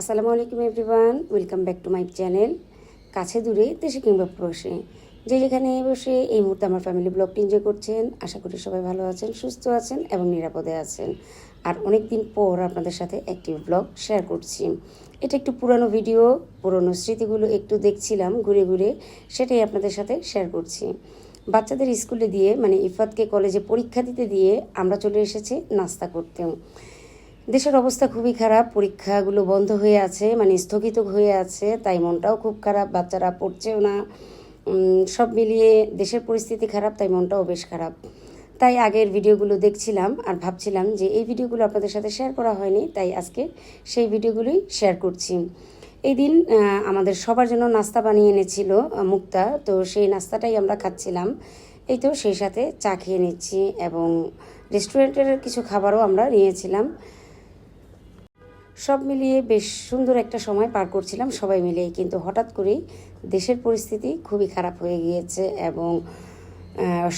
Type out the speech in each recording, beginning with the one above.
আসসালামু আলাইকুম everyone, welcome back to my channel, কাছে দূরে দেশে কিংবা প্রবাসে। যে যেখানে বসে এই মুহূর্তে আমার ফ্যামিলি ব্লগটি এনজয় করছেন, আশা করি সবাই ভালো আছেন, সুস্থ আছেন এবং নিরাপদে আছেন। আর অনেক দিন পর আপনাদের সাথে একটি ব্লগ শেয়ার করছি। এটা একটু পুরানো ভিডিও পুরনো স্মৃতিগুলো একটু দেখছিলাম ঘুরে ঘুরে, সেটাই আপনাদের সাথে শেয়ার করছি। বাচ্চাদের স্কুলে দিয়ে মানে ইফাতকে কলেজে পরীক্ষা দিতে দিয়ে আমরা চলে এসেছি নাস্তা করতেও। দেশের অবস্থা খুবই খারাপ, পরীক্ষাগুলো বন্ধ হয়ে আছে মানে স্থগিত হয়ে আছে, তাই মনটাও খুব খারাপ, বাচ্চারা পড়ছেও না সব মিলিয়ে দেশের পরিস্থিতি খারাপ, তাই মনটাও বেশ খারাপ। তাই আগের ভিডিওগুলো দেখছিলাম আর ভাবছিলাম যে এই ভিডিওগুলো আপনাদের সাথে শেয়ার করা হয়নি, তাই আজকে সেই ভিডিওগুলোই শেয়ার করছি। এই দিন আমাদের সবার জন্য নাস্তা বানিয়ে এনেছিল মুক্তা, তো সেই নাস্তাটাই আমরা খাচ্ছিলাম। এই তো সেই সাথে চা খেয়ে নিচ্ছি এবং রেস্টুরেন্টের কিছু খাবারও আমরা নিয়েছিলাম। সব মিলিয়ে বেশ সুন্দর একটা সময় পার করছিলাম সবাই মিলে কিন্তু হঠাৎ করেই দেশের পরিস্থিতি খুবই খারাপ হয়ে গিয়েছে এবং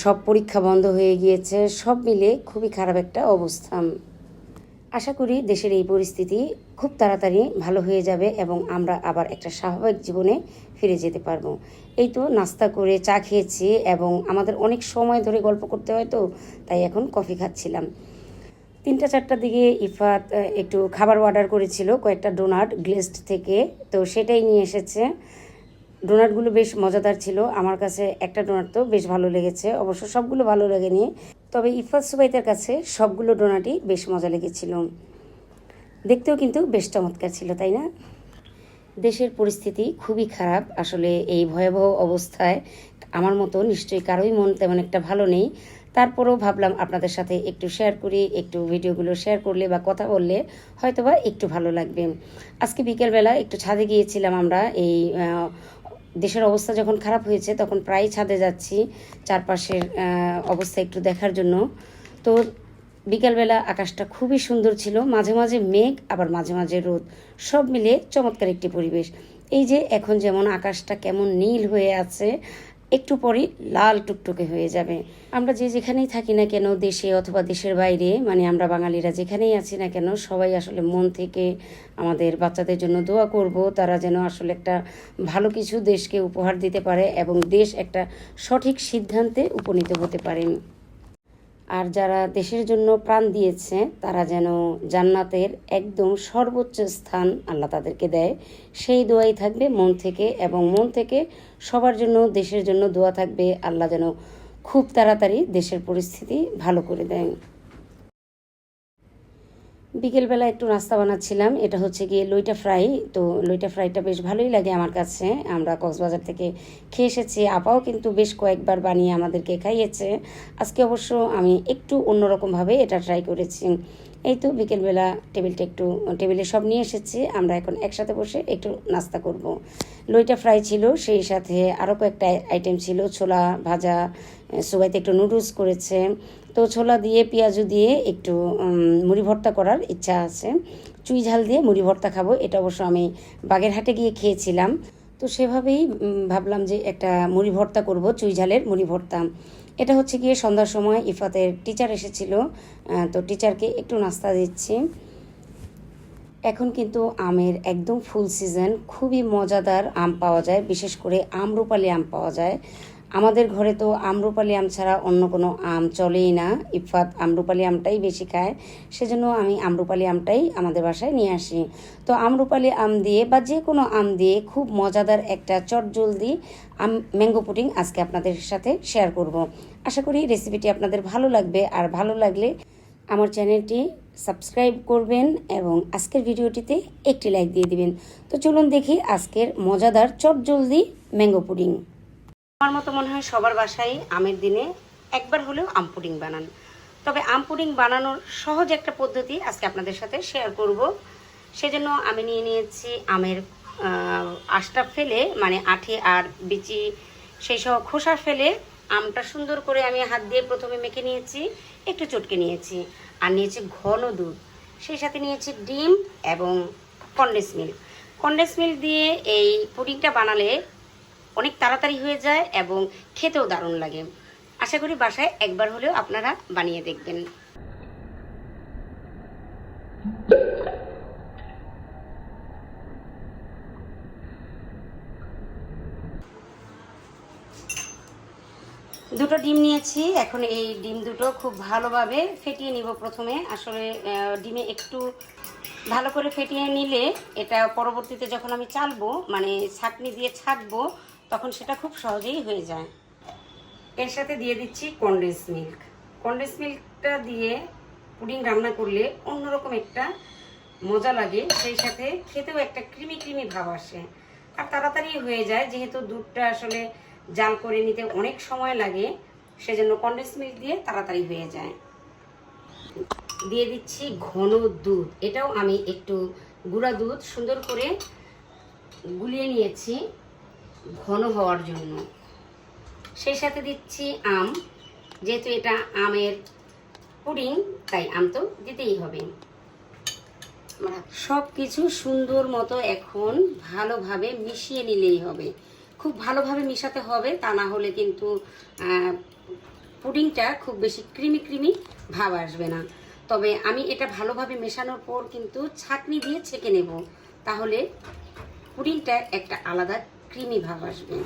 সব পরীক্ষা বন্ধ হয়ে গিয়েছে, সব মিলে খুবই খারাপ একটা অবস্থা আশা করি দেশের এই পরিস্থিতি খুব তাড়াতাড়ি ভালো হয়ে যাবে এবং আমরা আবার একটা স্বাভাবিক জীবনে ফিরে যেতে পারব। এই তো নাস্তা করে চা খেয়েছি এবং আমাদের অনেক সময় ধরে গল্প করতে হয় তো, তাই এখন কফি খাচ্ছিলাম। তিনটা চারটার দিকে ইফাত একটু খাবার অর্ডার করেছিল, কয়েকটা ডোনাট গ্লেসড থেকে। তো সেটাই নিয়ে এসেছে। ডোনাটগুলো বেশ মজাদার ছিল। আমার কাছে একটা ডোনাট তো বেশ ভালো লেগেছে। অবশ্য সবগুলো ভালো লাগেনি। তবে ইফাত সুবাইতের কাছে সবগুলো ডোনাটই বেশ মজা লেগেছিল। দেখতেও কিন্তু বেশ চমৎকার ছিল, তাই না? দেশের পরিস্থিতি খুবই খারাপ। আসলে এই ভয়াবহ অবস্থায় আমার মতো নিশ্চয়ই কারোই মন তেমন একটা ভালো নেই। তারপরেও ভাবলাম আপনাদের সাথে একটু শেয়ার করি, একটু ভিডিওগুলো শেয়ার করলে বা কথা বললে হয়তোবা একটু ভালো লাগবে। আজকে বিকেলবেলা একটু ছাদে গিয়েছিলাম আমরা, এই দেশের অবস্থা যখন খারাপ হয়েছে তখন প্রায় ছাদে যাচ্ছি, চারপাশের অবস্থা একটু দেখার জন্য। তো বিকালবেলা আকাশটা খুবই সুন্দর ছিল, মাঝে মাঝে মেঘ, আবার মাঝে মাঝে রোদ, সব মিলে চমৎকার একটি পরিবেশ। এই যে এখন যেমন আকাশটা কেমন নীল হয়ে আছে একটু পরেই লাল টুকটুকে হয়ে যাবে। আমরা যে যেখানেই থাকি না কেন, দেশে অথবা দেশের বাইরে মানে আমরা বাঙালিরা যেখানেই আছি না কেন, সবাই আসলে মন থেকে আমাদের বাচ্চাদের জন্য দোয়া করব। তারা যেন আসলে একটা ভালো কিছু দেশকে উপহার দিতে পারে এবং দেশ একটা সঠিক সিদ্ধান্তে উপনীত হতে পারেন আর যারা দেশের জন্য প্রাণ দিয়েছে, তারা যেন জান্নাতের একদম সর্বোচ্চ স্থান আল্লাহ তাদেরকে দেয়। সেই দোয়াই থাকবে মন থেকে এবং মন থেকে সবার জন্য, দেশের জন্য দোয়া থাকবে। আল্লাহ যেন খুব তাড়াতাড়ি দেশের পরিস্থিতি ভালো করে দেয়। বিকেলবেলা একটু নাস্তা বানাচ্ছিলাম। এটা হচ্ছে গিয়ে লইটা ফ্রাই। তো লইটা ফ্রাইটা বেশ ভালোই লাগে আমার কাছে। আমরা কক্সবাজার থেকে খেয়ে এসেছি। আপাও কিন্তু বেশ কয়েকবার বানিয়ে আমাদেরকে খাইয়েছে। আজকে অবশ্য আমি একটু অন্যরকমভাবে এটা ট্রাই করেছি। এই তো বিকেলবেলা টেবিলটা একটু, টেবিলে সব নিয়ে এসেছি। আমরা এখন একসাথে বসে একটু নাস্তা করব। লইটা ফ্রাই ছিল, সেই সাথে আরও কয়েকটা আইটেম ছিল। ছোলা ভাজা সবাইতে একটু নুডলস করেছে। তো ছোলা দিয়ে পেঁয়াজু দিয়ে একটু মুড়ি ভর্তা করার ইচ্ছা আছে। চুই ঝাল দিয়ে মুড়ি ভর্তা খাব, এটা অবশ্য আমি বাগেরহাটে গিয়ে খেয়েছিলাম। তো সেভাবেই ভাবলাম যে একটা মুড়ি ভর্তা করব, চুই ঝালের মুড়ি ভর্তা। এটা হচ্ছে গিয়ে সন্ধ্যার সময় ইফাতের টিচার এসেছিল তো টিচারকে একটু নাস্তা দিচ্ছি। এখন কিন্তু আমের একদম ফুল সিজন খুবই মজাদার আম পাওয়া যায়, বিশেষ করে আমরুপালি আম পাওয়া যায়। আমাদের ঘরে তো আমরুপালি আম ছাড়া অন্য কোনো আম চলেই না। ইফাত আমরুপালি আমটাই বেশি খায়, সেজন্য আমি আমরুপালি আমটাই আমাদের বাসায় নিয়ে আসি। তো আমরুপালি আম দিয়ে বা যে কোনো আম দিয়ে খুব মজাদার একটা চটজলদি আম ম্যাঙ্গো পুডিং আজকে আপনাদের সাথে শেয়ার করব। আশা করি রেসিপিটি আপনাদের ভালো লাগবে, আর ভালো লাগলে আমার চ্যানেলটি সাবস্ক্রাইব করবেন এবং আজকের ভিডিওটিতে একটি লাইক দিয়ে দিবেন। তো চলুন দেখি আজকের মজাদার চটজলদি ম্যাঙ্গো পুডিং। আমার মতো মনে হয় সবার বাসায় আমের দিনে একবার হলেও আম পুডিং বানান। তবে আম পুডিং বানানোর সহজ একটা পদ্ধতি আজকে আপনাদের সাথে শেয়ার করব। সেজন্য আমি নিয়ে নিয়েছি আমের আঁশটা ফেলে মানে আঠি আর বিচি, সেই সব খোসা ফেলে আমটা সুন্দর করে আমি হাত দিয়ে প্রথমে মেখে নিয়েছি, একটু চটকে নিয়েছি, আর নিয়েছি ঘন দুধ। সেই সাথে নিয়েছি ডিম এবং কন্ডেন্স মিল্ক কন্ডেন্স মিল্ক দিয়ে এই পুডিংটা বানালে অনেক তাড়াতাড়ি হয়ে যায় এবং খেতেও দারুণ লাগে। আশা করি বাসায় একবার হলেও আপনারা বানিয়ে দেখবেন। দুটো ডিম নিয়েছি। এখন এই ডিম দুটো খুব ভালোভাবে ফেটিয়ে নিব প্রথমে। আসলে ডিমে একটু ভালো করে ফেটিয়ে নিলে এটা পরবর্তীতে যখন আমি চালবো মানে ছাকনি দিয়ে ছাকবো তখন সেটা খুব সহজেই হয়ে যায়। এর সাথে দিয়ে দিচ্ছি কন্ডেন্স মিল্ক কন্ডেন্স মিল্কটা দিয়ে পুডিং রান্না করলে অন্যরকম একটা মজা লাগে, সেই সাথে খেতেও একটা ক্রিমি ক্রিমি ভাব আসে। আর তাড়াতাড়ি হয়ে যায়, যেহেতু দুধটা আসলে জাল করে নিতে অনেক সময় লাগে, সেজন্য কন্ডেন্স মিল্ক দিয়ে তাড়াতাড়ি হয়ে যায়। দিয়ে দিচ্ছি ঘন দুধ। এটাও আমি একটু গুঁড়া দুধ সুন্দর করে গুলিয়ে নিয়েছি। ঘন হওয়ার জন্য। সেই সাথে দিচ্ছি আম। যেহেতু এটা আমের পুডিং, তাই আম তো দিতেই হবে। সব কিছু সুন্দর মতো এখন ভালোভাবে মিশিয়ে নিলেই হবে। খুব ভালোভাবে মিশাতে হবে, তা না হলে কিন্তু পুডিংটা খুব বেশি ক্রিমি ক্রিমি ভাব আসবে না। তবে আমি এটা ভালোভাবে মেশানোর পর কিন্তু ছাঁকনি দিয়ে ছেঁকে নেব। তাহলে পুডিংটা একটা আলাদা ক্রিমি ভাব আসবে।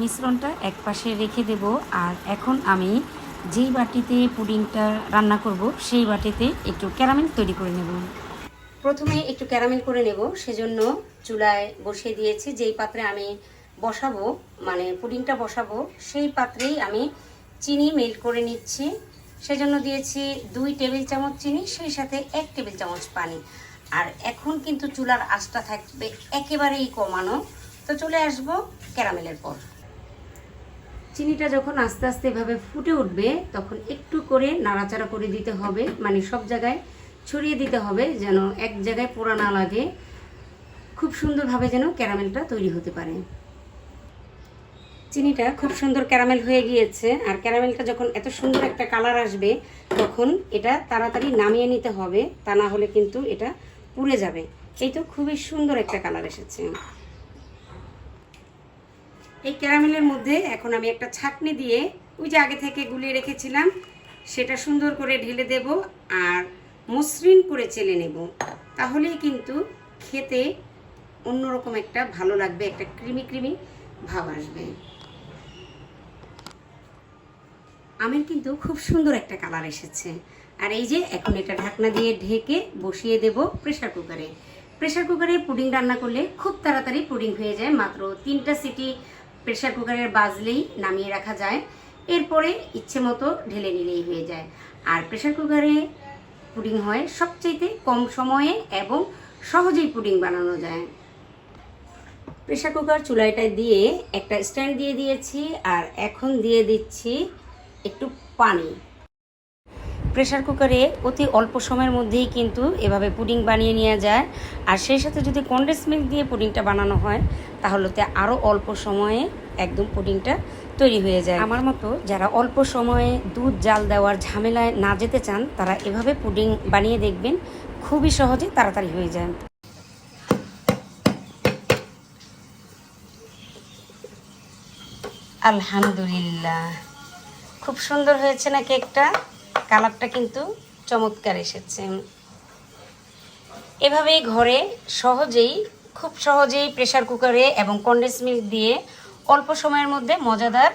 মিশ্রণটা এক পাশে রেখে দেব আর এখন আমি যেই বাটিতে পুডিংটা রান্না করব সেই বাটিতে একটু ক্যারামেল তৈরি করে নেব। প্রথমে একটু ক্যারামেল করে নেব সেজন্য চুলায় বসিয়ে দিয়েছি। যেই পাত্রে আমি বসাবো মানে পুডিংটা বসাবো সেই পাত্রেই আমি চিনি মেল্ট করে নিচ্ছি। সেজন্য দিয়েছি দুই টেবিল চামচ চিনি সেই সাথে এক টেবিল চামচ পানি। আর এখন কিন্তু চুলার আঁচটা থাকবে একেবারেই কমানো। তো চলে আসব ক্যারামেলের পর। চিনিটা যখন আস্তে আস্তে এভাবে ফুটে উঠবে, তখন একটু করে নাড়াচাড়া করে দিতে হবে। মানে সব জায়গায় ছড়িয়ে দিতে হবে যেন এক জায়গায় পোড়া না লাগে। খুব সুন্দরভাবে যেন ক্যারামেলটা তৈরি হতে পারে। চিনিটা খুব সুন্দর ক্যারামেল হয়ে গিয়েছে। আর ক্যারামেলটা যখন এত সুন্দর একটা কালার আসবে, তখন এটা তাড়াতাড়ি নামিয়ে নিতে হবে। তা না হলে কিন্তু এটা পুড়ে যাবে। এই তো খুবই সুন্দর একটা কালার এসেছে। এই ক্যারামেলের মধ্যে এখন আমি একটা ছাকনি দিয়ে ওই যে আগে থেকে গুলিয়ে রেখেছিলাম, সেটা সুন্দর করে ঢেলে দেব আর মসৃণ করে চেলে নেব। তাহলেই কিন্তু খেতে অন্যরকম একটা ভালো লাগবে, একটা ক্রিমি ক্রিমি ভাব আসবে। আমের কিন্তু খুব সুন্দর একটা কালার এসেছে। আর এই যে এখন এটা ঢাকনা দিয়ে ঢেকে বসিয়ে দেব প্রেসার কুকারে। প্রেসার কুকারে পুডিং রান্না করলে খুব তাড়াতাড়ি পুডিং হয়ে যায়, মাত্র তিনটা সিটি প্রেসার কুকারের বাজলেই নামিয়ে রাখা যায়। এরপরে ইচ্ছে মতো ঢেলে নিলেই হয়ে যায়। আর প্রেশার কুকারে পুডিং হয় সবচেয়ে কম সময়ে এবং সহজেই পুডিং বানানো যায়। প্রেশার কুকার চুলাইটা দিয়ে একটা স্ট্যান্ড দিয়ে দিয়েছি আর এখন দিয়ে দিচ্ছি একটু পানি। প্রেসার কুকারে অতি অল্প সময়ের মধ্যেই কিন্তু এভাবে পুডিং বানিয়ে নেওয়া যায়। আর সেই সাথে যদি কন্ডেন্স মিল্ক দিয়ে পুডিংটা বানানো হয়, তাহলে তো আরও অল্প সময়ে একদম পুডিংটা তৈরি হয়ে যায়। আমার মতো যারা অল্প সময়ে দুধ জাল দেওয়ার ঝামেলায় না যেতে চান, তারা এভাবে পুডিং বানিয়ে দেখবেন, খুবই সহজে তাড়াতাড়ি হয়ে যায়। আলহামদুলিল্লাহ। খুব সুন্দর হয়েছে না কেকটা? কালারটা কিন্তু চমৎকার এসেছে। এভাবেই ঘরে সহজেই, খুব সহজেই প্রেসার কুকারে এবং কন্ডেন্স মিল্ক দিয়ে অল্প সময়ের মধ্যে মজাদার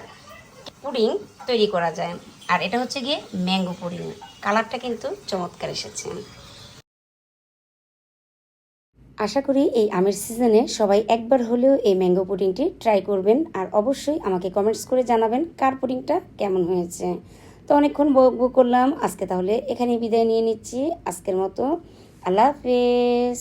পুডিং তৈরি করা যায়। আর এটা হচ্ছে গিয়ে ম্যাঙ্গো পুডিং কালারটা কিন্তু চমৎকার এসেছে। আশা করি এই আমের সিজনে সবাই একবার হলেও এই ম্যাঙ্গো পুডিংটি ট্রাই করবেন। আর অবশ্যই আমাকে কমেন্টস করে জানাবেন কার পুডিংটা কেমন হয়েছে। তো অনেকক্ষণ বকবো করলাম। আজকে তাহলে এখানে বিদায় নিয়ে নিচ্ছি। আজকের মতো আল্লাহ হাফেজ।